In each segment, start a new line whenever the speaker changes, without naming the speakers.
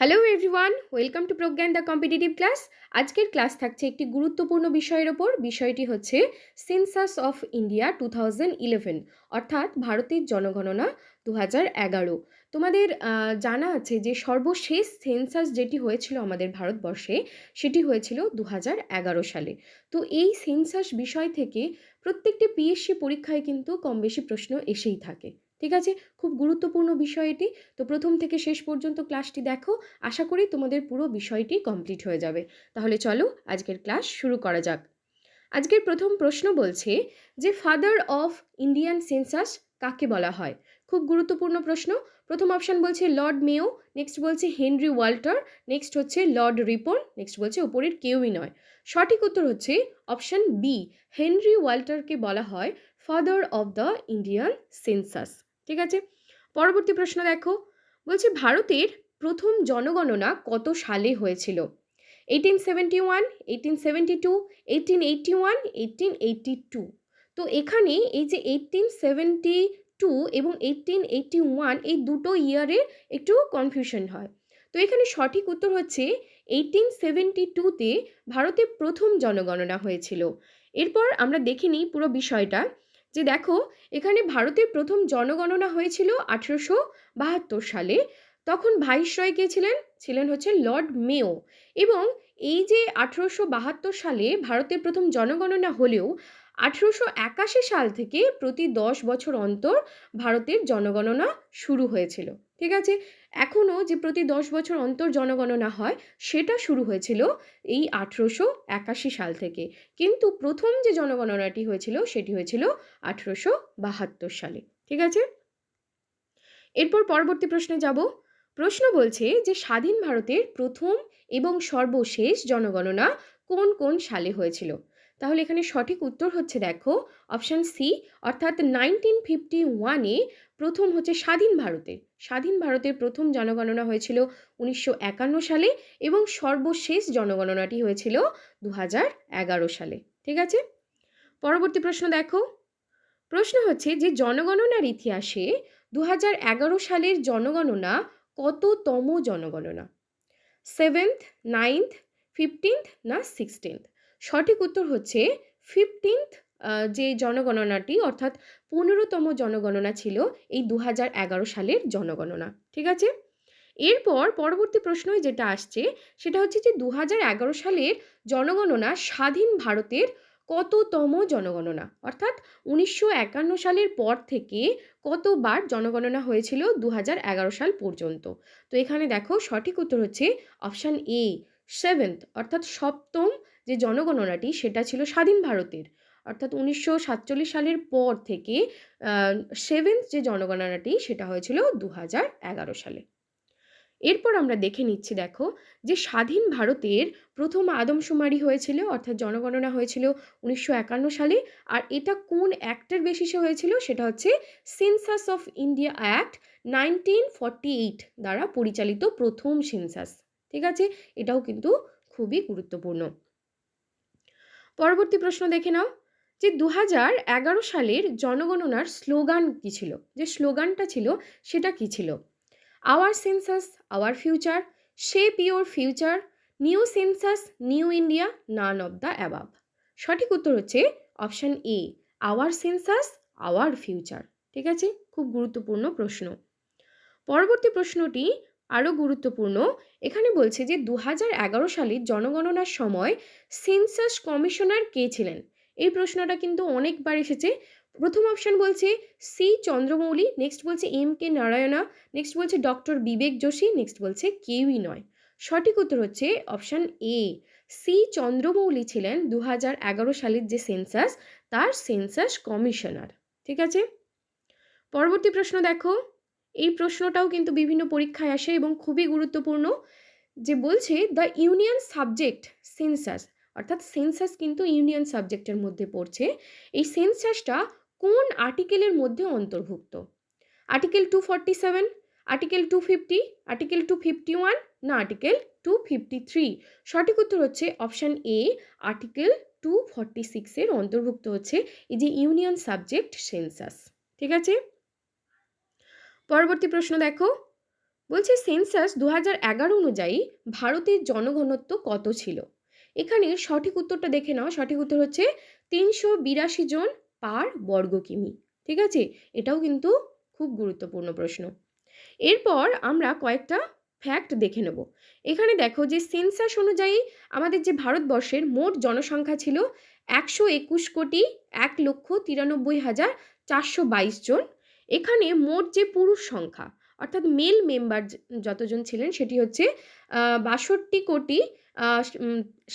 Hello everyone welcome to Pragyan the competitive class আজকের class থাকছে একটি গুরুত্বপূর্ণ বিষয়ের ওপর। বিষয়টি হচ্ছে census of India two thousand eleven অর্থাৎ ভারতের জনগণনা দু হাজার এগারো। তোমাদের জানা আছে যে সর্বশেষ সেন্সাস যেটি হয়েছিল আমাদের ভারতবর্ষে, সেটি হয়েছিল দু হাজার এগারো সালে। তো এই সেন্সাস বিষয় থেকে প্রত্যেকটি পিএসসি পরীক্ষায় কিন্তু কম বেশি প্রশ্ন এসেই থাকে। ঠিক আছে? খুব গুরুত্বপূর্ণ বিষয় এটি। তো প্রথম থেকে শেষ পর্যন্ত ক্লাসটি দেখো। আশা করি তোমাদের পুরো বিষয়টি কমপ্লিট হয়ে যাবে। তাহলে চলো আজকের ক্লাস শুরু করা যাক। আজকের প্রথম প্রশ্ন বলছে যে ফাদার অফ ইন্ডিয়ান সেন্সাস কাকে বলা হয়? খুব গুরুত্বপূর্ণ প্রশ্ন। প্রথম অপশান বলছে লর্ড মেও নেক্সট বলছে হেনরি ওয়াল্টার, নেক্সট হচ্ছে লর্ড রিপন, নেক্সট বলছে ওপরের কেউই নয়। সঠিক উত্তর হচ্ছে অপশান বি। হেনরি ওয়াল্টারকে বলা হয় father of the Indian census. ঠিক আছে? পরবর্তী প্রশ্ন দেখো। বলছে, ভারতের প্রথম জনগণনা কত সালে হয়েছিল? Eighteen seventy one eighteen seventy two eighteen eighty one eighteen eighty two তো এখানে এই যে এইটিন সেভেন্টি টু এবং এইটিন এইটটি ওয়ান এই দুটো ইয়ারের একটু কনফিউশন হয়। তো এখানে সঠিক উত্তর হচ্ছে এইটিন সেভেন্টি টুতে ভারতে প্রথম জনগণনা হয়েছিল। এরপর আমরা দেখে নিই পুরো বিষয়টা। যে দেখো, এখানে ভারতের প্রথম জনগণনা হয়েছিল আঠেরোশো বাহাত্তর সালে। তখন ভাইসরয় কে ছিলেন? ছিলেন হচ্ছে লর্ড মেও এবং এই যে আঠেরোশো বাহাত্তর সালে ভারতের প্রথম জনগণনা হলেও, আঠেরোশো একাশি সাল থেকে প্রতি দশ বছর অন্তর ভারতের জনগণনা শুরু হয়েছিল। ঠিক আছে? এখনও যে প্রতি দশ বছর অন্তর জনগণনা হয়, সেটা শুরু হয়েছিল এই আঠেরোশো একাশি সাল থেকে। কিন্তু প্রথম যে জনগণনাটি হয়েছিল, সেটি হয়েছিল আঠেরোশো বাহাত্তর সালে। ঠিক আছে? এরপর পরবর্তী প্রশ্নে যাব। প্রশ্ন বলছে যে স্বাধীন ভারতের প্রথম এবং সর্বশেষ জনগণনা কোন কোন সালে হয়েছিল? তাহলে এখানে সঠিক উত্তর হচ্ছে দেখো অপশান সি অর্থাৎ নাইনটিন ফিফটি ওয়ানে প্রথম হচ্ছে স্বাধীন ভারতের স্বাধীন ভারতের প্রথম জনগণনা হয়েছিল উনিশশো একান্ন সালে এবং সর্বশেষ জনগণনাটি হয়েছিল দু হাজার এগারো সালে। ঠিক আছে? পরবর্তী প্রশ্ন দেখো। প্রশ্ন হচ্ছে যে জনগণনার ইতিহাসে দু হাজার এগারো সালের জনগণনা কততম জনগণনা? সেভেন্থ নাইন্থ ফিফটিন্থ না সিক্সটিন্থ সঠিক উত্তর হচ্ছে ফিফটিন্থ যে জনগণনাটি, অর্থাৎ পনেরোতম জনগণনা ছিল এই দু হাজার এগারো সালের জনগণনা, ঠিক আছে? এরপর পরবর্তী প্রশ্ন যেটা আসছে, সেটা হচ্ছে যে দু হাজার এগারো সালের জনগণনা স্বাধীন ভারতের কততম জনগণনা? অর্থাৎ উনিশশো একান্ন সালের পর থেকে কতবার জনগণনা হয়েছিল দু হাজার এগারো সাল পর্যন্ত? তো এখানে দেখো সঠিক উত্তর হচ্ছে অপশান এ সেভেন্থ অর্থাৎ সপ্তম যে জনগণনাটি সেটা ছিল স্বাধীন ভারতের। অর্থাৎ উনিশশো সাতচল্লিশ সালের পর থেকে সেভেন্থ যে জনগণনাটি সেটা হয়েছিল দু হাজার এগারো সালে। এরপর আমরা দেখে নিচ্ছি দেখো যে স্বাধীন ভারতের প্রথম আদমশুমারি হয়েছিল, অর্থাৎ জনগণনা হয়েছিল উনিশশো একান্ন সালে। আর এটা কোন অ্যাক্টের বেসিসে হয়েছিল সেটা হচ্ছে census of India act nineteen forty eight দ্বারা পরিচালিত প্রথম সেন্সাস ঠিক আছে? এটাও কিন্তু খুবই গুরুত্বপূর্ণ। পরবর্তী প্রশ্ন দেখে নাও, যে দু হাজার এগারো সালের জনগণনার স্লোগান কী ছিল? যে স্লোগানটা ছিল সেটা কী ছিল? Our census, our future, shape your future, new census, new India, none of the above সঠিক উত্তর হচ্ছে option A, our census, our future. ঠিক আছে? খুব গুরুত্বপূর্ণ প্রশ্ন। পরবর্তী প্রশ্নটি আরও গুরুত্বপূর্ণ, এখানে বলছে যে দু হাজার এগারো সালের জনগণনার সময় সেন্সাস কমিশনার কে ছিলেন? এই প্রশ্নটা কিন্তু অনেকবার এসেছে। প্রথম অপশান বলছে সি চন্দ্রমৌলি, নেক্সট বলছে এম কে নারায়ণা, নেক্সট বলছে ডক্টর বিবেক যোশী, নেক্সট বলছে কেউই নয়। সঠিক উত্তর হচ্ছে অপশান এ, সি চন্দ্রমৌলি ছিলেন দু এগারো সালের যে সেন্সাস, তার সেন্সাস কমিশনার। ঠিক আছে? পরবর্তী প্রশ্ন দেখো। এই প্রশ্নটাও কিন্তু বিভিন্ন পরীক্ষায় আসে এবং খুবই গুরুত্বপূর্ণ যে বলছে দ্য ইউনিয়ন সাবজেক্ট সেন্সাস অর্থাৎ সেন্সাস কিন্তু ইউনিয়ন সাবজেক্টের মধ্যে পড়ছে। এই সেন্সাসটা কোন আর্টিকেলের মধ্যে অন্তর্ভুক্ত? Article two forty seven article two fifty article two fifty one না আর্টিকেল টু ফিফটি থ্রি সঠিক উত্তর হচ্ছে option A article two forty সিক্সের অন্তর্ভুক্ত হচ্ছে। এই যে ইউনিয়ন সাবজেক্ট সেন্সাস ঠিক আছে? পরবর্তী প্রশ্ন দেখো। বলছে সেন্সাস দু অনুযায়ী ভারতের জনঘনত্ব কত ছিল? এখানে সঠিক উত্তরটা দেখে নাও। সঠিক উত্তর হচ্ছে তিনশো বিরাশি জন পার বর্গ কিমি। ঠিক আছে? এটাও কিন্তু খুব গুরুত্বপূর্ণ প্রশ্ন। এরপর আমরা কয়েকটা ফ্যাক্ট দেখে নেব। এখানে দেখো যে সেন্সাস অনুযায়ী আমাদের যে ভারতবর্ষের মোট জনসংখ্যা ছিল একশো একুশ কোটি এক লক্ষ তিরানব্বই হাজার চারশো বাইশ জন। এখানে মোট যে পুরুষ সংখ্যা, অর্থাৎ মেল মেম্বার যতজন ছিলেন সেটি হচ্ছে বাষট্টি কোটি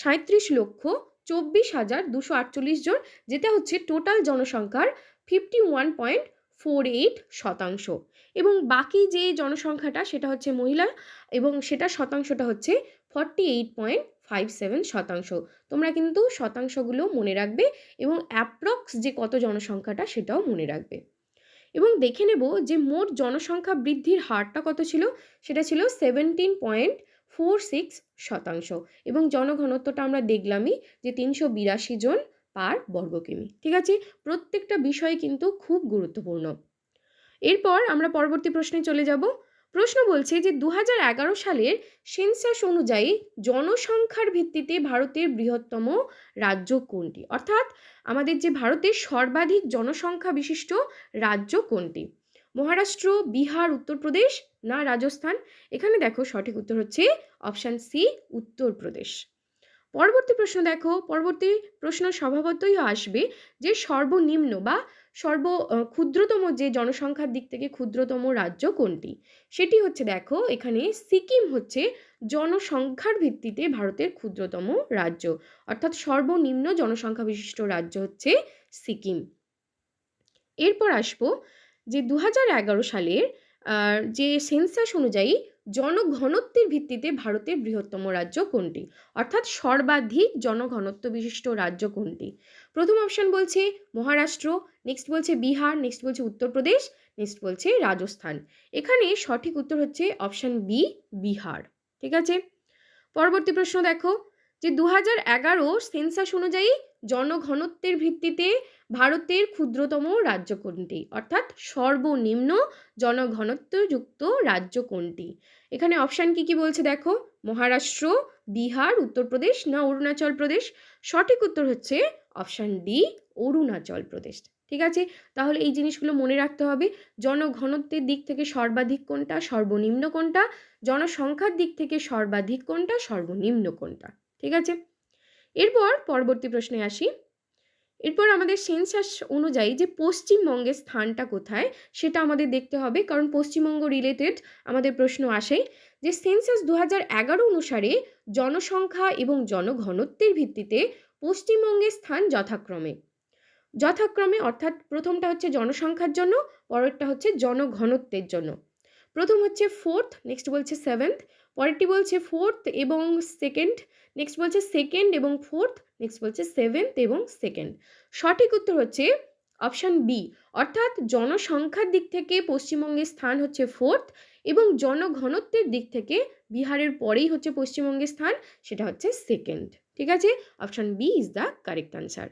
সাঁত্রিশ লক্ষ চব্বিশ হাজার দুশো আটচল্লিশ জন, যেটা হচ্ছে টোটাল জনসংখ্যার fifty one point four eight শতাংশ। এবং বাকি যে জনসংখ্যাটা সেটা হচ্ছে মহিলা, এবং সেটা শতাংশটা হচ্ছে forty eight point five seven শতাংশ। তোমরা কিন্তু শতাংশগুলো মনে রাখবে এবং অ্যাপ্রক্স যে কত জনসংখ্যাটা সেটাও মনে রাখবে। এবং দেখে নেব যে মোট জনসংখ্যা বৃদ্ধির হারটা কত ছিল? সেটা ছিল সেভেন্টিন পয়েন্ট ফোর সিক্স শতাংশ এবং জনঘনত্বটা আমরা দেখলামই যে তিনশো বিরাশি জন পার বর্গ কিমি। ঠিক আছে? প্রত্যেকটা বিষয় কিন্তু খুব গুরুত্বপূর্ণ। এরপর আমরা পরবর্তী প্রশ্নে চলে যাব। প্রশ্ন বলছে যে দু হাজার এগারো সালের সেন্সাস অনুযায়ী জনসংখ্যার ভিত্তিতে ভারতের বৃহত্তম রাজ্য কোনটি? অর্থাৎ আমাদের যে ভারতের সর্বাধিক জনসংখ্যা বিশিষ্ট রাজ্য কোনটি? মহারাষ্ট্র, বিহার, উত্তরপ্রদেশ না রাজস্থান? এখানে দেখো সঠিক উত্তর হচ্ছে অপশান সি, উত্তরপ্রদেশ। পরবর্তী প্রশ্ন দেখো, পরবর্তী প্রশ্ন স্বভাবতই আসবে যে সর্বনিম্ন বা সর্ব ক্ষুদ্রতম যে জনসংখ্যার দিক থেকে ক্ষুদ্রতম রাজ্য কোনটি? সেটি হচ্ছে দেখো, এখানে সিকিম হচ্ছে জনসংখ্যার ভিত্তিতে ভারতের ক্ষুদ্রতম রাজ্য। অর্থাৎ সর্বনিম্ন জনসংখ্যা বিশিষ্ট রাজ্য হচ্ছে সিকিম। এরপর আসব যে দু হাজার এগারো সালের যে সেন্সাস অনুযায়ী জনঘনত্বের ভিত্তিতে ভারতের বৃহত্তম রাজ্য কোনটি? অর্থাৎ সর্বাধিক জনঘনত্ব বিশিষ্ট রাজ্য কোনটি? প্রথম অপশন বলছে মহারাষ্ট্র নেক্সট বলছে বিহার নেক্সট বলছে উত্তরপ্রদেশ নেক্সট বলছে রাজস্থান। এখানে সঠিক উত্তর হচ্ছে অপশন বি বিহার। ঠিক আছে? পরবর্তী প্রশ্ন দেখো। যে দু হাজার এগারো সেন্সাস অনুযায়ী জনঘনত্বের ভিত্তিতে ভারতের ক্ষুদ্রতম রাজ্য কোনটি? অর্থাৎ সর্বনিম্ন জনঘনত্বযুক্ত রাজ্য কোনটি? এখানে অপশান কি কি বলছে দেখো? মহারাষ্ট্র, বিহার, উত্তরপ্রদেশ না অরুণাচল প্রদেশ? সঠিক উত্তর হচ্ছে অপশান ডি, অরুণাচল প্রদেশ। ঠিক আছে? তাহলে এই জিনিসগুলো মনে রাখতে হবে। জনঘনত্বের দিক থেকে সর্বাধিক কোনটা? সর্বনিম্ন কোনটা? জনসংখ্যার দিক থেকে সর্বাধিক কোনটা? সর্বনিম্ন কোনটা? ঠিক আছে? এরপর পরবর্তী প্রশ্নে আসি। এরপর আমাদের সেন্সাস অনুযায়ী যে পশ্চিমবঙ্গের স্থানটা কোথায়, সেটা আমাদের দেখতে হবে। কারণ পশ্চিমবঙ্গ রিলেটেড আমাদের প্রশ্ন আসে যে সেন্সাস দু অনুসারে জনসংখ্যা এবং জনঘনত্বের ভিত্তিতে পশ্চিমবঙ্গের স্থান যথাক্রমে। যথাক্রমে অর্থাৎ প্রথমটা হচ্ছে জনসংখ্যার জন্য, পরেরটা হচ্ছে জনঘনত্বের জন্য। প্রথম হচ্ছে ফোর্থ নেক্সট বলছে সেভেন্থ পরেরটি বলছে ফোর্থ এবং সেকেন্ড নেক্সট বলছে সেকেন্ড এবং ফোর্থ নেক্সট বলছে সেভেন্থ এবং সেকেন্ড সঠিক উত্তর হচ্ছে অপশান বি অর্থাৎ জনসংখ্যার দিক থেকে পশ্চিমবঙ্গের স্থান হচ্ছে ফোর্থ এবং জনঘনত্বের দিক থেকে বিহারের পরেই হচ্ছে পশ্চিমবঙ্গের স্থান, সেটা হচ্ছে সেকেন্ড ঠিক আছে? Option B is the correct answer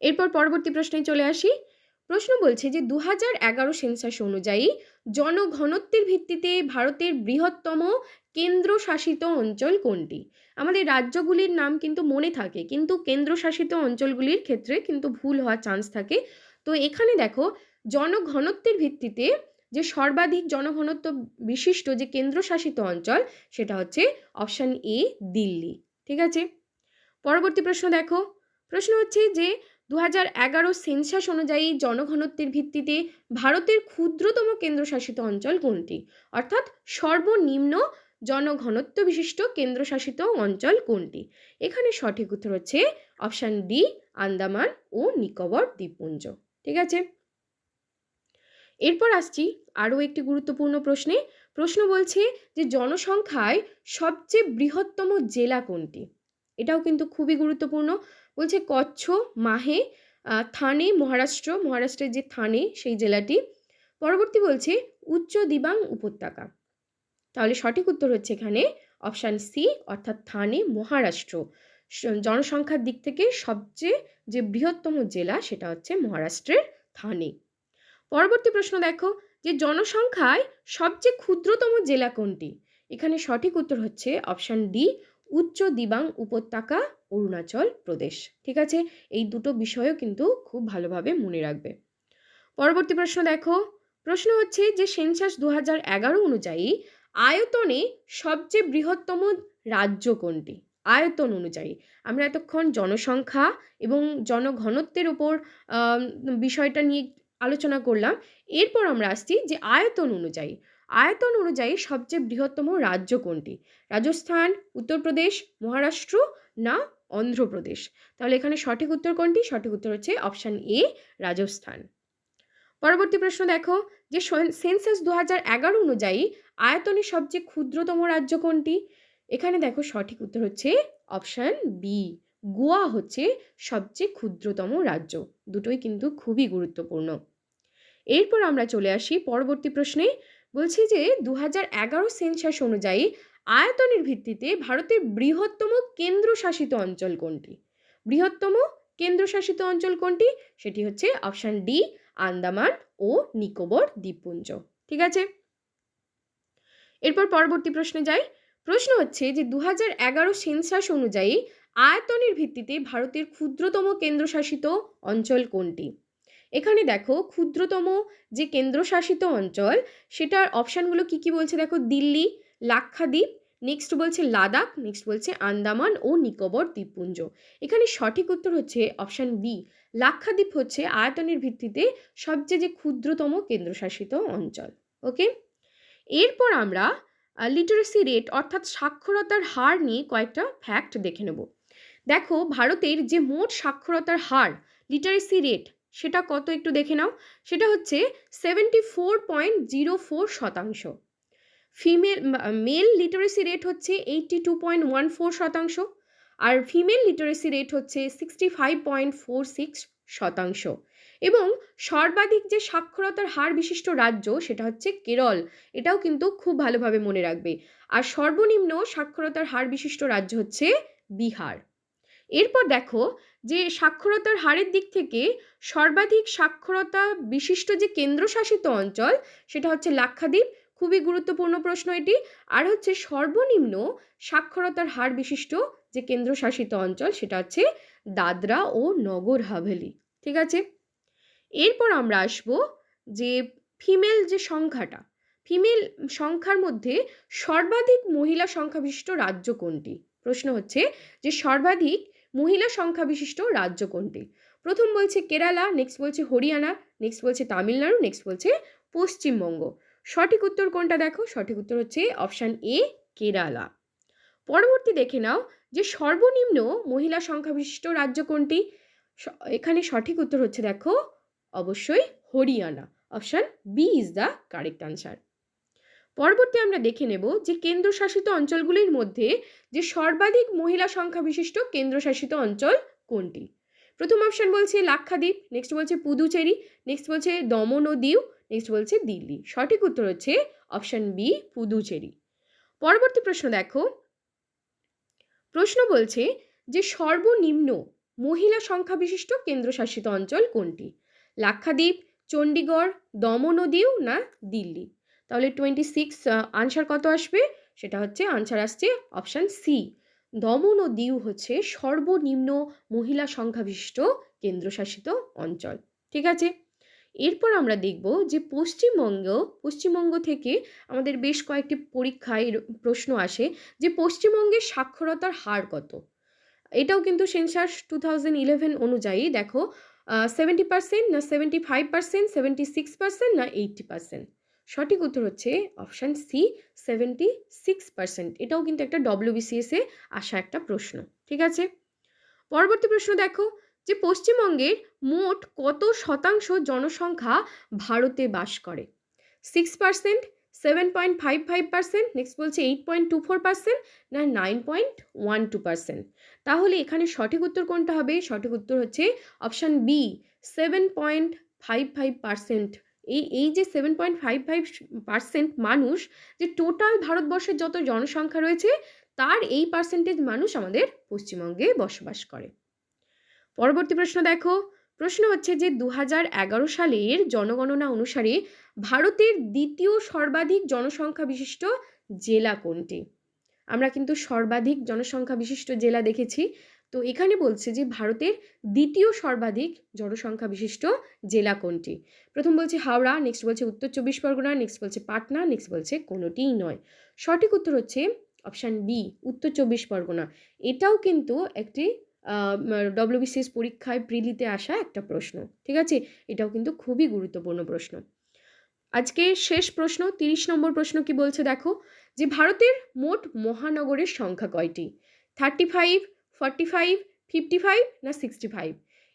এরপর পরবর্তী প্রশ্নে চলে আসি। প্রশ্ন বলছে যে দু এগারো সেন্সাস অনুযায়ী জনঘনত্বের ভিত্তিতে ভারতের বৃহত্তম কেন্দ্রশাসিত অঞ্চল কোনটি? আমাদের রাজ্যগুলির নাম কিন্তু মনে থাকে, কিন্তু কেন্দ্রশাসিত অঞ্চলগুলির ক্ষেত্রে কিন্তু ভুল হওয়ার চান্স থাকে। তো এখানে দেখো, জনঘনত্বের ভিত্তিতে যে সর্বাধিক জনঘনত্ব বিশিষ্ট যে কেন্দ্রশাসিত অঞ্চল, সেটা হচ্ছে অপশান এ দিল্লি। ঠিক আছে? পরবর্তী প্রশ্ন দেখো। প্রশ্ন হচ্ছে যে দু হাজার এগারো সেন্সাস অনুযায়ী জনঘনত্বের ভিত্তিতে ভারতের ক্ষুদ্রতম কেন্দ্রশাসিত অঞ্চল কোনটি? অর্থাৎ সর্বনিম্ন জনঘনত্ব বিশিষ্ট কেন্দ্রশাসিত অঞ্চল কোনটি? এখানে সঠিক উত্তর হচ্ছে অপশান ডি, আন্দামান ও নিকোবর দ্বীপপুঞ্জ। ঠিক আছে? এরপর আসছি আরও একটি গুরুত্বপূর্ণ প্রশ্নে। প্রশ্ন বলছে যে জনসংখ্যায় সবচেয়ে বৃহত্তম জেলা কোনটি? এটাও কিন্তু খুবই গুরুত্বপূর্ণ। বলছে কচ্ছ, মাহে থানে, মহারাষ্ট্র, মহারাষ্ট্রের যে থানে সেই জেলাটি। পরবর্তী বলছে উচ্চ দিবাং উপত্যকা। তাহলে সঠিক উত্তর হচ্ছে এখানে অপশান সি অর্থাৎ থানে মহারাষ্ট্র। জনসংখ্যার দিক থেকে সবচেয়ে যে বৃহত্তম জেলা সেটা হচ্ছে মহারাষ্ট্রের থানে। পরবর্তী প্রশ্ন দেখো যে জনসংখ্যায় সবচেয়ে ক্ষুদ্রতম জেলা কোনটি? এখানে সঠিক উত্তর হচ্ছে অপশান ডি উচ্চ দিবাং উপত্যকা, অরুণাচল প্রদেশ। ঠিক আছে? এই দুটো বিষয়ও কিন্তু খুব ভালোভাবে মনে রাখবে। পরবর্তী প্রশ্ন দেখো। প্রশ্ন হচ্ছে যে সেন্সাস দু হাজার এগারো অনুযায়ী আয়তনে সবচেয়ে বৃহত্তম রাজ্য কোনটি? আয়তন অনুযায়ী। আমরা এতক্ষণ জনসংখ্যা এবং জনঘনত্বের ওপর বিষয়টা নিয়ে আলোচনা করলাম। এরপর আমরা আসছি যে আয়তন অনুযায়ী। আয়তন অনুযায়ী সবচেয়ে বৃহত্তম রাজ্য কোনটি? রাজস্থান, উত্তরপ্রদেশ, মহারাষ্ট্র না অন্ধ্রপ্রদেশ? তাহলে এখানে সঠিক উত্তর কোনটি? সঠিক উত্তর হচ্ছে অপশান এ, রাজস্থান। পরবর্তী প্রশ্ন দেখো যে সেন্সাস দু হাজার এগারো অনুযায়ী আয়তনে সবচেয়ে ক্ষুদ্রতম রাজ্য কোনটি? এখানে দেখো সঠিক উত্তর হচ্ছে অপশান বি। গোয়া হচ্ছে সবচেয়ে ক্ষুদ্রতম রাজ্য। দুটোই কিন্তু খুবই গুরুত্বপূর্ণ। এরপর আমরা চলে আসি পরবর্তী প্রশ্নে। বলছি যে দু এগারো সেন্সাস অনুযায়ী আয়তনের ভিত্তিতে ভারতের বৃহত্তম কেন্দ্রশাসিত অঞ্চল কোনটি? বৃহত্তম কেন্দ্রশাসিত অঞ্চল কোনটি? সেটি হচ্ছে অপশান ডি, আন্দামান ও নিকোবর দ্বীপপুঞ্জ। ঠিক আছে? এরপর পরবর্তী প্রশ্নে যাই। প্রশ্ন হচ্ছে যে দু হাজার এগারো সেন্সাস অনুযায়ী আয়তনের ভিত্তিতে ভারতের ক্ষুদ্রতম কেন্দ্রশাসিত অঞ্চল কোনটি? এখানে দেখো ক্ষুদ্রতম যে কেন্দ্রশাসিত অঞ্চল, সেটার অপশানগুলো কি কি বলছে দেখো? দিল্লি, লাক্ষাদ্বীপ নেক্সট বলছে লাদাখ নেক্সট বলছে আন্দামান ও নিকোবর দ্বীপপুঞ্জ। এখানে সঠিক উত্তর হচ্ছে অপশান বি লাক্ষাদ্বীপ হচ্ছে আয়তনের ভিত্তিতে সবচেয়ে যে ক্ষুদ্রতম কেন্দ্রশাসিত অঞ্চল। ওকে এরপর আমরা লিটারেসি রেট অর্থাৎ সাক্ষরতার হার নিয়ে কয়েকটা ফ্যাক্ট দেখে নেব। দেখো, ভারতের যে মোট সাক্ষরতার হার লিটারেসি রেট সেটা কত একটু দেখে নাও। সেটা হচ্ছে seventy four point zero four শতাংশ। ফিমেল মেল লিটারেসি রেট হচ্ছে eighty two point one four শতাংশ আর ফিমেল লিটারেসি রেট হচ্ছে sixty five point four six শতাংশ। এবং সর্বাধিক যে সাক্ষরতার হার বিশিষ্ট রাজ্য সেটা হচ্ছে কেরল। এটাও কিন্তু খুব ভালোভাবে মনে রাখবে। আর সর্বনিম্ন সাক্ষরতার হার বিশিষ্ট রাজ্য হচ্ছে বিহার। এরপর দেখো যে সাক্ষরতার হারের দিক থেকে সর্বাধিক সাক্ষরতা বিশিষ্ট যে কেন্দ্রশাসিত অঞ্চল, সেটা হচ্ছে লাক্ষাদ্বীপ। খুবই গুরুত্বপূর্ণ প্রশ্ন এটি। আর হচ্ছে সর্বনিম্ন সাক্ষরতার হার বিশিষ্ট যে কেন্দ্রশাসিত অঞ্চল, সেটা হচ্ছে দাদরা ও নগর হাভেলি। ঠিক আছে? এরপর আমরা আসব যে ফিমেল যে সংখ্যাটা, ফিমেল সংখ্যার মধ্যে সর্বাধিক মহিলা সংখ্যা বিশিষ্ট রাজ্য কোনটি? প্রশ্ন হচ্ছে যে সর্বাধিক মহিলা সংখ্যা বিশিষ্ট রাজ্য কোনটি? প্রথম বলছে কেরালা নেক্সট বলছে হরিয়ানা নেক্সট বলছে তামিলনাড়ু নেক্সট বলছে পশ্চিমবঙ্গ। সঠিক উত্তর কোনটা দেখো? সঠিক উত্তর হচ্ছে অপশান এ, কেরালা। পরবর্তী দেখে নাও যে সর্বনিম্ন মহিলা সংখ্যা বিশিষ্ট রাজ্য কোনটি? এখানে সঠিক উত্তর হচ্ছে দেখো, অবশ্যই Haryana. Option B is the correct answer. পরবর্তী আমরা দেখে নেব যে কেন্দ্রশাসিত অঞ্চলগুলির মধ্যে যে সর্বাধিক মহিলা সংখ্যা বিশিষ্ট কেন্দ্রশাসিত অঞ্চল কোনটি? প্রথম অপশান বলছে লাক্ষাদ্বীপ নেক্সট বলছে পুদুচেরি নেক্সট বলছে দমন ও দিউ নেক্সট বলছে দিল্লি। সঠিক উত্তর হচ্ছে অপশান বি পুদুচেরি। পরবর্তী প্রশ্ন দেখো। প্রশ্ন বলছে যে সর্বনিম্ন মহিলা সংখ্যা বিশিষ্ট কেন্দ্রশাসিত অঞ্চল কোনটি? লাক্ষাদ্বীপ চণ্ডীগড় দমন ও দিউ না দিল্লি? তাহলে টোয়েন্টি সিক্স আনসার কত আসবে? সেটা হচ্ছে আনসার আসছে অপশান সি দমন ও দিউ হচ্ছে সর্বনিম্ন মহিলা সংখ্যা বিশিষ্ট কেন্দ্রশাসিত অঞ্চল। ঠিক আছে? এরপর আমরা দেখব যে পশ্চিমবঙ্গ পশ্চিমবঙ্গ থেকে আমাদের বেশ কয়েকটি পরীক্ষায় প্রশ্ন আসে যে পশ্চিমবঙ্গের সাক্ষরতার হার কত? এটাও কিন্তু সেন্সাস টু থাউজেন্ড ইলেভেন অনুযায়ী দেখো সেভেন্টি পার্সেন্ট না seventy five percent seventy six percent না এইটটি পার্সেন্ট সঠিক উত্তর হচ্ছে option C seventy six percent এটাও কিন্তু একটা ডব্লিউবিসিএসে আসা একটা প্রশ্ন, ঠিক আছে? পরবর্তী প্রশ্ন দেখো যে পশ্চিমবঙ্গের মোট কত শতাংশ জনসংখ্যা ভারতে বাস করে? Six percent seven point five five percent next বলছে eight point two four percent না nine point one two percent তাহলে এখানে সঠিক উত্তর কোনটা হবে? সঠিক উত্তর হচ্ছে option B seven point five five percent এই এই যে seven point five five percent মানুষ যে টোটাল ভারতবর্ষের যত জনসংখ্যা রয়েছে, তার এই পার্সেন্টেজ মানুষ আমাদের পশ্চিমবঙ্গে বসবাস করে। পরবর্তী প্রশ্ন দেখো। প্রশ্ন হচ্ছে যে দু এগারো সালের জনগণনা অনুসারে ভারতের দ্বিতীয় সর্বাধিক জনসংখ্যা বিশিষ্ট জেলা কোনটি? আমরা কিন্তু সর্বাধিক জনসংখ্যা বিশিষ্ট জেলা দেখেছি। তো এখানে বলছে যে ভারতের দ্বিতীয় সর্বাধিক জনসংখ্যা বিশিষ্ট জেলা কোনটি? প্রথম বলছে হাওড়া নেক্সট বলছে উত্তর চব্বিশ পরগনা নেক্সট বলছে পাটনা নেক্সট বলছে কোনোটিই নয়। সঠিক উত্তর হচ্ছে অপশান বি উত্তর চব্বিশ পরগনা। এটাও কিন্তু একটি ডব্লিউবিসিএস পরীক্ষায় প্রিলিতে আসা একটা প্রশ্ন, ঠিক আছে? এটাও কিন্তু খুবই গুরুত্বপূর্ণ প্রশ্ন। আজকে শেষ প্রশ্ন, তিরিশ নম্বর প্রশ্ন কি বলছে দেখো? যে ভারতের মোট মহানগরের সংখ্যা কয়টি? Thirty five forty five fifty five না সিক্সটি ফাইভ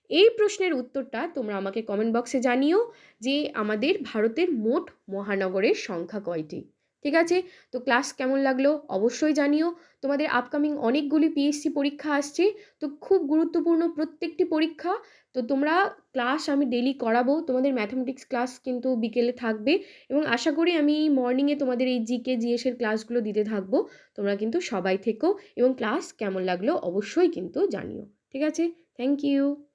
এই প্রশ্নের উত্তরটা তোমরা আমাকে কমেন্ট বক্সে জানিও যে আমাদের ভারতের মোট মহানগরের সংখ্যা কয়টি? ঠিক আছে? তো ক্লাস কেমন লাগল? অবশ্যই জানিও। তোমাদের আপকামিং অনেকগুলি পিএসসি পরীক্ষা আসছে। তো খুব গুরুত্বপূর্ণ প্রত্যেকটি পরীক্ষা। তো তোমরা ক্লাস আমি ডেলি করাবো। তোমাদের ম্যাথামেটিক্স ক্লাস কিন্তু বিকেলে থাকবে। এবং আশা করি আমি মর্নিংয়ে তোমাদের এই জিকে জিএসের ক্লাসগুলো দিতে থাকব। তোমরা কিন্তু সবাই থেকো। এবং ক্লাস কেমন লাগল? অবশ্যই কিন্তু জানিও। ঠিক আছে? Thank you